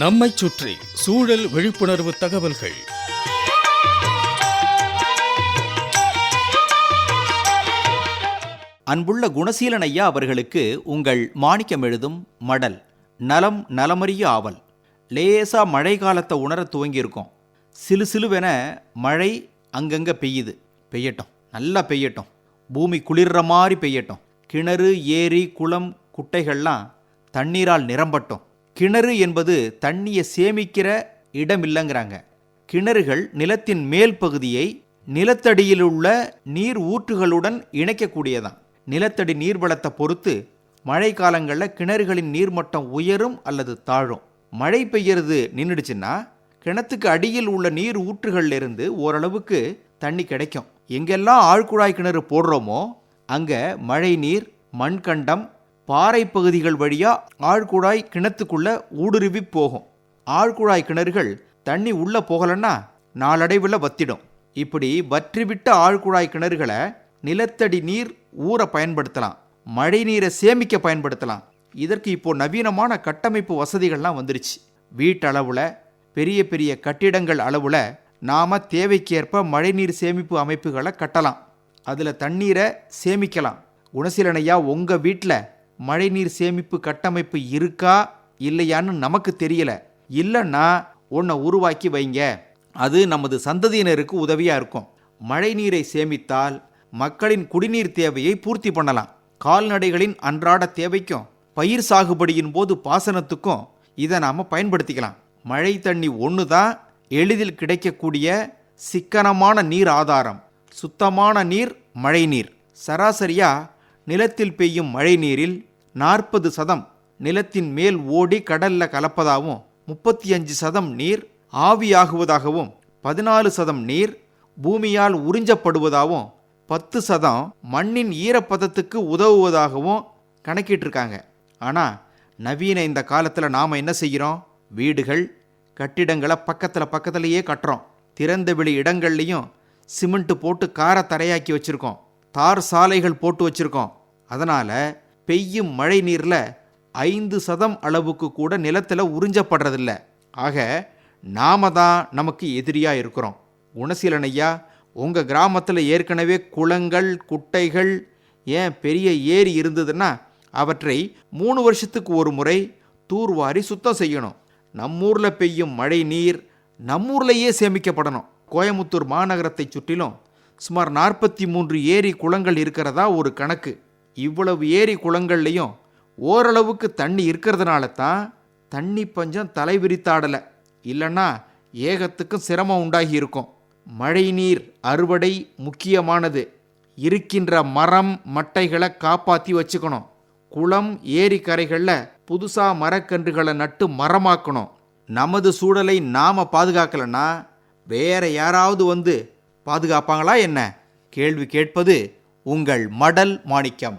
நம்மைச் சுற்றி சூழல் விழிப்புணர்வு தகவல்கள். அன்புள்ள குணசீலன் ஐயா அவர்களுக்கு உங்கள் மாணிக்கம் எழுதும் மடல் நலம் நலமறிய ஆவல். லேசா மழை காலத்தை உணர துவங்கியிருக்கோம். சிலு சிலுவென மழை அங்கங்கே பெய்யுது. பெய்யட்டும் நல்லா பெய்யட்டும். பூமி குளிர்ற மாதிரி பெய்யட்டும். கிணறு ஏரி குளம் குட்டைகள்லாம் தண்ணீரால் நிரம்பட்டும். கிணறு என்பது தண்ணியை சேமிக்கிற இடம் இல்லைங்கிறாங்க கிணறுகள் நிலத்தின் மேல் பகுதியை நிலத்தடியில் உள்ள நீர் ஊற்றுகளுடன் இணைக்கக்கூடியதான். நிலத்தடி நீர்வளத்தை பொறுத்து மழை காலங்களில் கிணறுகளின் நீர்மட்டம் உயரும் அல்லது தாழும். மழை பெய்யறது நின்றுடுச்சுன்னா கிணத்துக்கு அடியில் உள்ள நீர் ஊற்றுகள்லேருந்து ஓரளவுக்கு தண்ணி கிடைக்கும். எங்கெல்லாம் ஆழ்குழாய் கிணறு போடுறோமோ அங்கே மழை நீர் மண்கண்டம் பாறை பகுதிகள் வழியா ஆழ்குழாய் கிணத்துக்குள்ள ஊடுருவி போகும். ஆழ்குழாய் கிணறுகள் தண்ணி உள்ளே போகலன்னா நாளடைவில் வத்திடும். இப்படி வற்றிவிட்ட ஆழ்குழாய் கிணறுகளை நிலத்தடி நீர் ஊற பயன்படுத்தலாம். மழை நீரை சேமிக்க பயன்படுத்தலாம். இதற்கு இப்போ நவீனமான கட்டமைப்பு வசதிகள்லாம் வந்துருச்சு. வீட்டளவில் பெரிய பெரிய கட்டிடங்கள் அளவில் நாம் தேவைக்கேற்ப மழைநீர் சேமிப்பு அமைப்புகளை கட்டலாம். அதில் தண்ணீரை சேமிக்கலாம். குணசீலனையா உங்கள் வீட்டில் மழைநீர் சேமிப்பு கட்டமைப்பு இருக்கா இல்லையான்னு நமக்கு தெரியல. இல்லைன்னா ஒன்றை உருவாக்கி வைங்க. அது நமது சந்ததியினருக்கு உதவியாக இருக்கும். மழைநீரை சேமித்தால் மக்களின் குடிநீர் தேவையை பூர்த்தி பண்ணலாம். கால்நடைகளின் அன்றாட தேவைக்கும் பயிர் சாகுபடியின் போது பாசனத்துக்கும் இதை நாம் பயன்படுத்திக்கலாம். மழை தண்ணி ஒன்று தான் எளிதில் கிடைக்கக்கூடிய சிக்கனமான நீர் ஆதாரம். சுத்தமான நீர் மழைநீர். சராசரியாக நிலத்தில் பெய்யும் மழை நீரில் நாற்பது சதம் நிலத்தின் மேல் ஓடி கடல்ல கலப்பதாகவும் முப்பத்தி அஞ்சு சதம் நீர் ஆவியாகுவதாகவும் பதினாலு சதம் நீர் பூமியால் உறிஞ்சப்படுவதாகவும் பத்து சதம் மண்ணின் ஈரப்பதத்துக்கு உதவுவதாகவும் கணக்கிட்டிருக்காங்க. ஆனால் நவீன இந்த காலத்தில் நாம் என்ன செய்கிறோம்? வீடுகள் கட்டிடங்களை பக்கத்தில் பக்கத்துலேயே கட்டுறோம். திறந்த வெளி இடங்கள்லையும் சிமெண்ட்டு போட்டு காரை தரையாக்கி வச்சுருக்கோம். தார் சாலைகள் போட்டு வச்சுருக்கோம். அதனால் பெய்யும் மழை நீரில் ஐந்து சதம் அளவுக்கு கூட நிலத்தில் உறிஞ்சப்படுறதில்ல. ஆக நாம தான் நமக்கு எதிரியாக இருக்கிறோம். குணசீலன் ஐயா உங்கள் கிராமத்தில் ஏற்கனவே குளங்கள் குட்டைகள் ஏன் பெரிய ஏரி இருந்ததுன்னா அவற்றை மூணு வருஷத்துக்கு ஒரு முறை தூர்வாரி சுத்தம் செய்யணும். நம்மூரில் பெய்யும் மழை நீர் நம்மூர்லேயே சேமிக்கப்படணும். கோயமுத்தூர் மாநகரத்தை சுற்றிலும் சுமார் நாற்பத்தி மூன்று ஏரி குளங்கள் இருக்கிறதா ஒரு கணக்கு. இவ்வளவு ஏரி குளங்கள்லையும் ஓரளவுக்கு தண்ணி இருக்கிறதுனால தான் தண்ணி பஞ்சம் தலைவிரித்தாடலை இல்லைன்னா ஏகத்துக்கும் சிரமம் உண்டாகி இருக்கும் மழைநீர் அறுவடை முக்கியமானது. இருக்கின்ற மரம் மட்டைகளை காப்பாற்றி வச்சுக்கணும். குளம் ஏரி கரைகளில் புதுசாக மரக்கன்றுகளை நட்டு மரமாக்கணும். நமது சூழலை நாம் பாதுகாக்கலைன்னா வேற யாராவது வந்து பாதுகாப்பாங்களா என்ன? கேள்வி கேட்பது உங்கள் மடல் மாணிக்கம்.